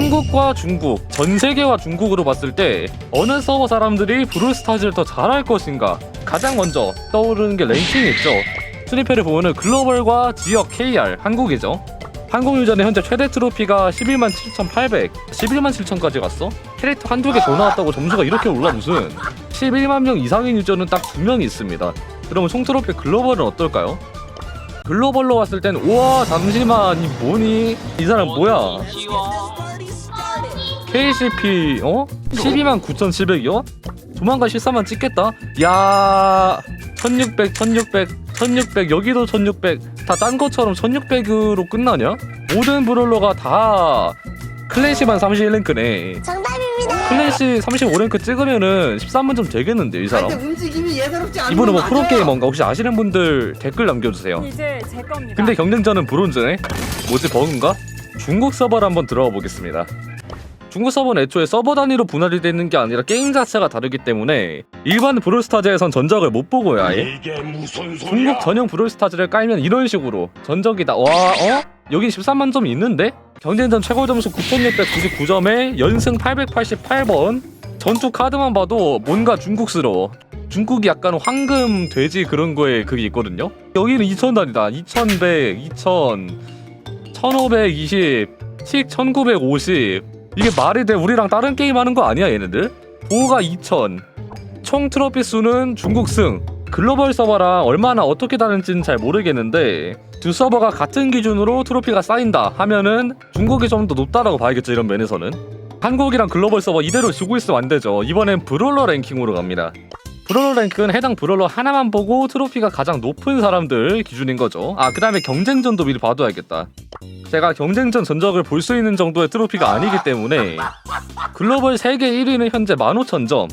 한국과 중국, 전 세계와 중국으로 봤을 때 어느 서버 사람들이 브롤스타즈를 더 잘할 것인가? 가장 먼저 떠오르는 게 랭킹이 있죠. 순위표를 보면은 글로벌과 지역 KR 한국이죠. 한국 유저는 현재 최대 트로피가 11만 7,800, 11만 7천까지 갔어? 캐릭터 한두 개 더 나왔다고 점수가 이렇게 올라 무슨 11만 명 이상인 유저는 딱 두 명이 있습니다. 그러면 총 트로피 글로벌은 어떨까요? 글로벌로 봤을 땐 우와 잠시만 이 뭐니? 이 사람 뭐야? KCP 어? 12만 9,700이요? 조만간 14만 찍겠다. 야, 1600, 1600, 1600 여기도 1600다짠 것처럼 1600으로 끝나냐? 모든 브롤러가 다 클래시만 31랭크네. 정답입니다. 클래시 35랭크 찍으면은 13만 점 되겠는데 이 사람. 움직임이 예사롭지 않은 이분은 뭐 맞아요. 프로게이머인가 혹시 아시는 분들 댓글 남겨주세요. 이제 제 겁니다. 근데 경쟁자는 브론즈네? 뭐지 버그인가? 중국 서버를 한번 들어가 보겠습니다. 중국 서버는 애초에 서버 단위로 분할이 되는 게 아니라 게임 자체가 다르기 때문에 일반 브롤스타즈에선 전적을 못 보고요 아예 이게 무슨? 중국 전용 브롤스타즈를 깔면 이런 식으로 전적이다 와 어? 여긴 13만 점이 있는데? 경쟁전 최고 점수 9699점에 연승 888번 전투 카드만 봐도 뭔가 중국스러워 중국이 약간 황금 돼지 그런 거에 그게 있거든요 여기는 2000단이다 2100, 2000 1520, 틱1950 이게 말이 돼? 우리랑 다른 게임 하는 거 아니야 얘네들? 보호가 2000총 트로피 수는 중국 승. 글로벌 서버랑 얼마나 어떻게 다른지는 잘 모르겠는데 두 서버가 같은 기준으로 트로피가 쌓인다 하면은 중국이 좀 더 높다라고 봐야겠죠 이런 면에서는. 한국이랑 글로벌 서버 이대로 지고 있으면 안 되죠. 이번엔 브롤러 랭킹으로 갑니다. 브롤러 랭크는 해당 브롤러 하나만 보고 트로피가 가장 높은 사람들 기준인 거죠. 아 그 다음에 경쟁전도 미리 봐둬야겠다 제가 경쟁전 전적을 볼 수 있는 정도의 트로피가 아니기 때문에 글로벌 세계 1위는 현재 15,000점.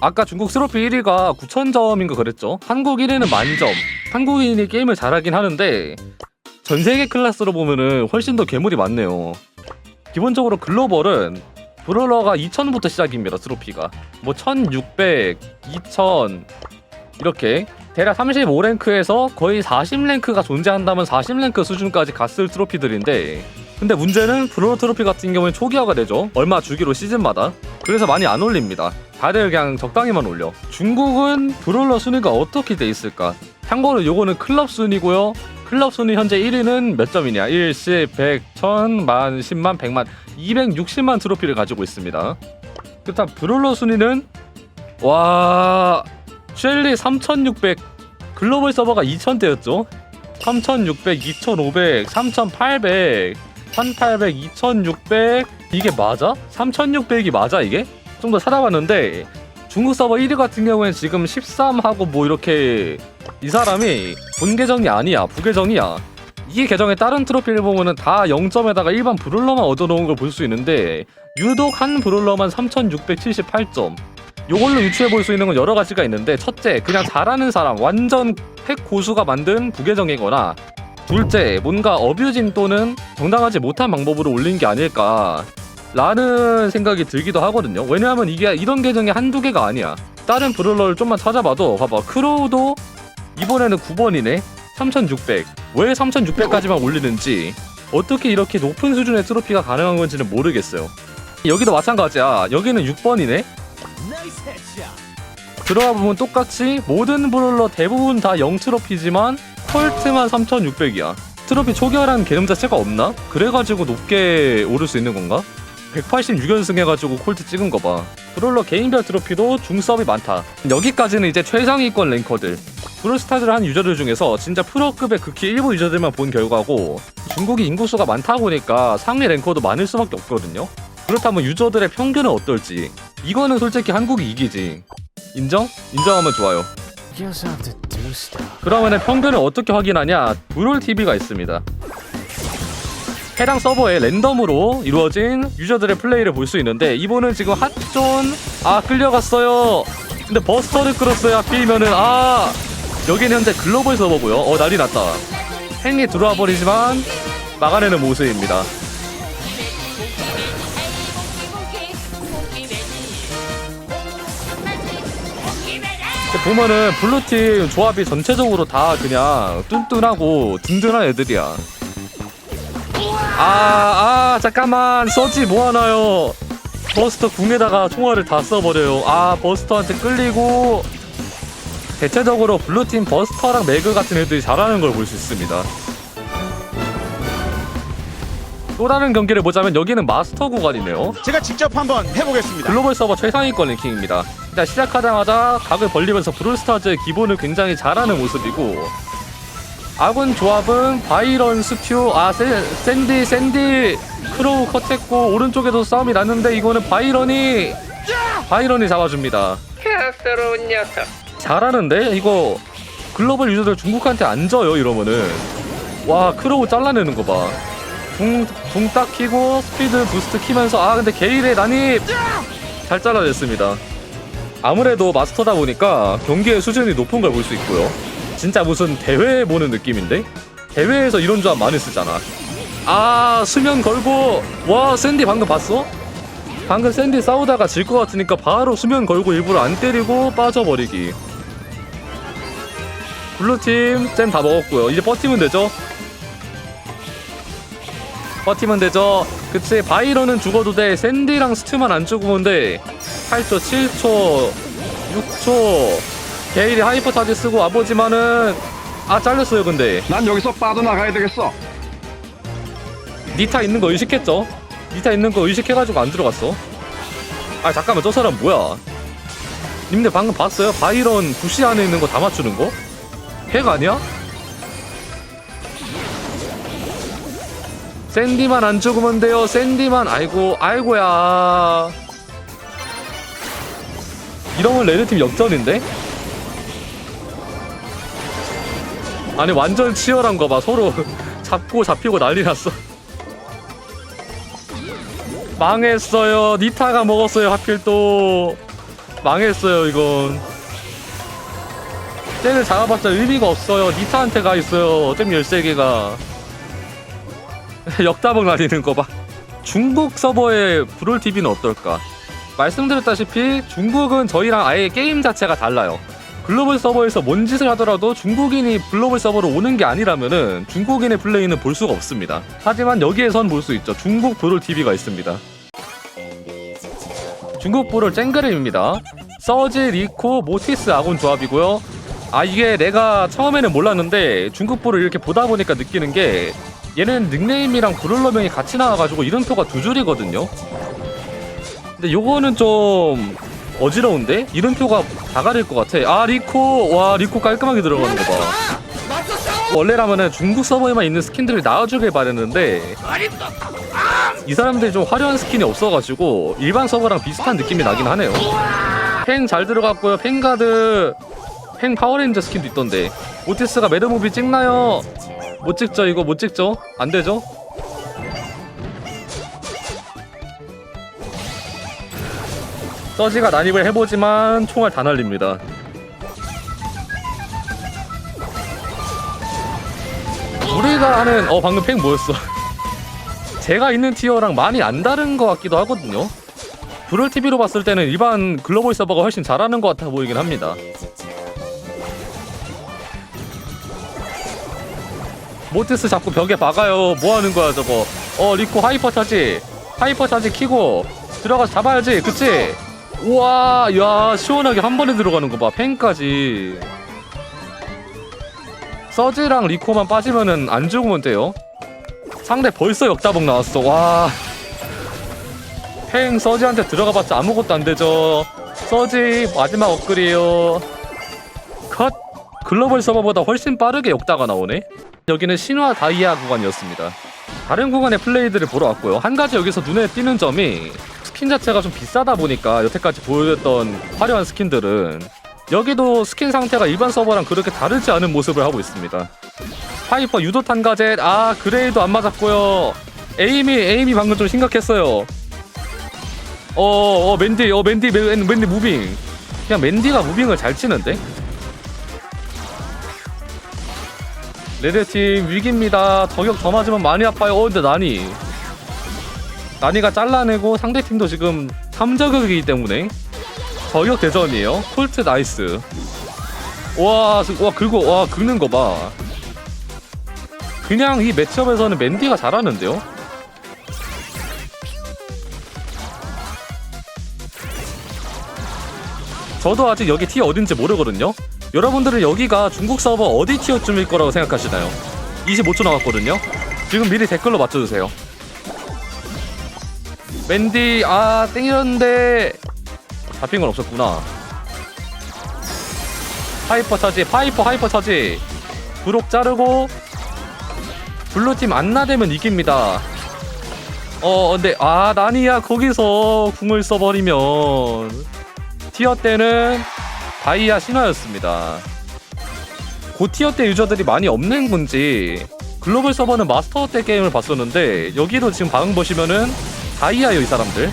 아까 중국 트로피 1위가 9,000점인가 그랬죠? 한국 1위는 만점. 한국인이 게임을 잘하긴 하는데 전 세계 클래스로 보면은 훨씬 더 괴물이 많네요. 기본적으로 글로벌은 브롤러가 2,000부터 시작입니다 트로피가. 뭐 1,600, 2,000 이렇게 대략 35랭크에서 거의 40랭크가 존재한다면 40랭크 수준까지 갔을 트로피들인데 근데 문제는 브롤러 트로피 같은 경우는 초기화가 되죠. 얼마 주기로 시즌마다. 그래서 많이 안 올립니다. 다들 그냥 적당히만 올려. 중국은 브롤러 순위가 어떻게 돼 있을까? 참고로 요거는 클럽 순위고요. 클럽 순위 현재 1위는 몇 점이냐? 1, 10, 100, 1000, 만, 10만, 100만 260만 트로피를 가지고 있습니다. 그다음 브롤러 순위는 와 쉘리 3600 글로벌 서버가 2000대였죠 3600, 2500, 3800 1800, 2600 이게 맞아? 3600이 맞아 이게? 좀 더 찾아봤는데 중국 서버 1위 같은 경우엔 지금 13하고 뭐 이렇게 이 사람이 본 계정이 아니야 부계정이야 이 계정의 다른 트로피를 보면은 다 0점에다가 일반 브롤러만 얻어놓은 걸 볼 수 있는데 유독 한 브롤러만 3678점 요걸로 유추해 볼 수 있는 건 여러 가지가 있는데 첫째 그냥 잘하는 사람 완전 팩 고수가 만든 부계정이거나 둘째 뭔가 어뷰징 또는 정당하지 못한 방법으로 올린 게 아닐까 라는 생각이 들기도 하거든요. 왜냐하면 이게 이런 계정이 한두 개가 아니야. 다른 브롤러를 좀만 찾아봐도 봐봐. 크로우도 이번에는 9번이네. 3600 왜 3600까지만 올리는지 어떻게 이렇게 높은 수준의 트로피가 가능한 건지는 모르겠어요. 여기도 마찬가지야. 여기는 6번이네 들어가 보면 똑같이 모든 브롤러 대부분 다 0 트로피지만 콜트만 3600이야 트로피 초기화라는 개념 자체가 없나? 그래가지고 높게 오를 수 있는 건가? 186연승 해가지고 콜트 찍은 거 봐. 브롤러 개인별 트로피도 중섭이 많다. 여기까지는 이제 최상위권 랭커들. 브롤스타즈를 한 유저들 중에서 진짜 프로급의 극히 일부 유저들만 본 결과고 중국이 인구수가 많다 보니까 상위 랭커도 많을 수밖에 없거든요. 그렇다면 유저들의 평균은 어떨지. 이거는 솔직히 한국이 이기지. 인정? 인정하면 좋아요. 그러면 평균을 어떻게 확인하냐? 브롤 TV가 있습니다. 해당 서버에 랜덤으로 이루어진 유저들의 플레이를 볼 수 있는데 이분은 지금 핫존 아 끌려갔어요. 근데 버스터를 끌었어요. 하필이면은 아 여기는 현재 글로벌 서버고요. 어 난리 났다. 행이 들어와 버리지만 막아내는 모습입니다. 보면은 블루팀 조합이 전체적으로 다 그냥 뚠뚠하고 든든한 애들이야. 아, 아, 잠깐만. 서지 뭐 하나요? 버스터 궁에다가 총알을 다 써버려요. 아, 버스터한테 끌리고. 대체적으로 블루팀 버스터랑 매그 같은 애들이 잘하는 걸 볼 수 있습니다. 또 다른 경기를 보자면 여기는 마스터 구간이네요. 제가 직접 한번 해보겠습니다. 글로벌 서버 최상위권 랭킹입니다. 일단 시작하자마자 각을 벌리면서 브롤스타즈의 기본을 굉장히 잘하는 모습이고 아군 조합은 바이런, 스튜, 아 샌, 샌디, 샌디, 크로우 컷했고 오른쪽에도 싸움이 났는데 이거는 바이런이 바이런이 잡아줍니다. 가스로운 녀석 잘하는데 이거 글로벌 유저들 중국한테 안 져요 이러면은 와 크로우 잘라내는 거 봐. 붕붕딱 키고 스피드 부스트 키면서 아 근데 게일의 난입 잘 잘라냈습니다. 아무래도 마스터다 보니까 경기의 수준이 높은 걸 볼 수 있고요. 진짜 무슨 대회 보는 느낌인데 대회에서 이런 조합 많이 쓰잖아. 아 수면 걸고 와 샌디 방금 봤어? 방금 샌디 싸우다가 질 것 같으니까 바로 수면 걸고 일부러 안 때리고 빠져버리기. 블루팀 잼다 먹었고요. 이제 버티면 되죠? 버티면 되죠? 그치 바이런은 죽어도 돼. 샌디랑 스튜만 안 죽으면 돼. 8초, 7초, 6초. 게일이 하이퍼 타지 쓰고 와보지만은 아 잘렸어요 근데 난 여기서 빠져나가야 되겠어. 니타 있는 거 의식했죠? 니타 있는 거 의식해가지고 안 들어갔어. 아 잠깐만 저 사람 뭐야? 님들 방금 봤어요? 바이런 부시 안에 있는 거 다 맞추는 거? 핵 아니야? 샌디만 안 죽으면 돼요. 샌디만 아이고 아이고야. 이러면 레드팀 역전인데? 아니 완전 치열한 거 봐. 서로 잡고 잡히고 난리 났어. 망했어요. 니타가 먹었어요. 하필 또 망했어요. 이건. 쟤를 잡아봤자 의미가 없어요. 니타한테 가 있어요. 잼 13개가. 역다봉 날리는 거 봐. 중국 서버의 브롤 TV는 어떨까? 말씀드렸다시피 중국은 저희랑 아예 게임 자체가 달라요. 글로벌 서버에서 뭔 짓을 하더라도 중국인이 글로벌 서버로 오는 게 아니라면은 중국인의 플레이는 볼 수가 없습니다. 하지만 여기에선 볼 수 있죠. 중국 브롤 TV가 있습니다. 중국 브롤 쨍그램입니다. 서지, 리코, 모티스 아군 조합이고요. 아 이게 내가 처음에는 몰랐는데 중국 브롤 이렇게 보다 보니까 느끼는 게 얘는 닉네임이랑 브롤러명이 같이 나와가지고 이름표가 두 줄이거든요. 근데 요거는 좀 어지러운데? 이름표가 다 가릴 것 같아. 아 리코 와 리코 깔끔하게 들어가는 거 봐. 원래라면은 중국 서버에만 있는 스킨들을 나와주길 바랬는데 이 사람들이 좀 화려한 스킨이 없어가지고 일반 서버랑 비슷한 느낌이 나긴 하네요. 팽잘 들어갔고요. 팽가드 팽 파워레인저 스킨도 있던데 오티스가 매드무비 찍나요? 못 찍죠 이거 못 찍죠? 안 되죠? 서지가 난입을 해보지만 총알 다 날립니다. 우리가 하는 어 방금 팽 뭐였어? 제가 있는 티어랑 많이 안 다른 것 같기도 하거든요. 브롤 TV로 봤을 때는 일반 글로벌 서버가 훨씬 잘하는 것 같아 보이긴 합니다. 모티스 자꾸 벽에 박아요. 뭐 하는 거야 저거? 어 리코 하이퍼 차지, 하이퍼 차지 키고 들어가서 잡아야지. 그치? 우와, 야 시원하게 한 번에 들어가는 거 봐. 펜까지. 서지랑 리코만 빠지면은 안 죽으면 돼요. 상대 벌써 역다봉 나왔어. 와. 팽 서지한테 들어가봤자 아무것도 안 되죠. 서지 마지막 업글이에요. 컷. 글로벌 서버보다 훨씬 빠르게 역다가 나오네. 여기는 신화 다이아 구간이었습니다. 다른 구간의 플레이들을 보러 왔고요. 한 가지 여기서 눈에 띄는 점이 스킨 자체가 좀 비싸다 보니까 여태까지 보여줬던 화려한 스킨들은 여기도 스킨 상태가 일반 서버랑 그렇게 다르지 않은 모습을 하고 있습니다. 파이퍼 유도탄 가젯 아 그레이도 안 맞았고요. 에임이 에임이 방금 좀 심각했어요. 어, 어 맨디 어 맨디 맨, 맨디 무빙 그냥 맨디가 무빙을 잘 치는데 레드팀 위기입니다. 저격 더 맞으면 많이 아파요. 어 근데 나니 난이가 잘라내고 상대팀도 지금 3저격이기 때문에 저격 대전이에요. 콜트 나이스. 와, 와 긁고 와 긁는 거 봐. 그냥 이 매치업에서는 맨디가 잘하는데요. 저도 아직 여기 티 어딘지 모르거든요. 여러분들은 여기가 중국 서버 어디 티어쯤일 거라고 생각하시나요? 25초 남았거든요. 지금 미리 댓글로 맞춰주세요. 맨디 아 땡이었는데 잡힌 건 없었구나. 하이퍼 차지 파이퍼 하이퍼 차지 브록 자르고 블루팀 안 나대면 이깁니다. 어 근데 아 나니야 거기서 궁을 써버리면 티어 때는 다이아 신화였습니다. 고티어 때 유저들이 많이 없는 건지 글로벌 서버는 마스터 때 게임을 봤었는데 여기도 지금 반응 보시면은 다이아요 이 사람들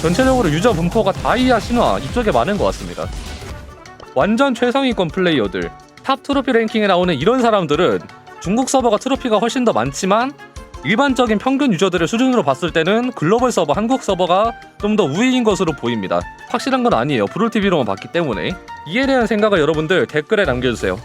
전체적으로 유저 분포가 다이아 신화 이쪽에 많은 것 같습니다. 완전 최상위권 플레이어들 탑 트로피 랭킹에 나오는 이런 사람들은 중국 서버가 트로피가 훨씬 더 많지만 일반적인 평균 유저들의 수준으로 봤을 때는 글로벌 서버 한국 서버가 좀 더 우위인 것으로 보입니다. 확실한 건 아니에요. 브롤TV로만 봤기 때문에 이에 대한 생각을 여러분들 댓글에 남겨주세요.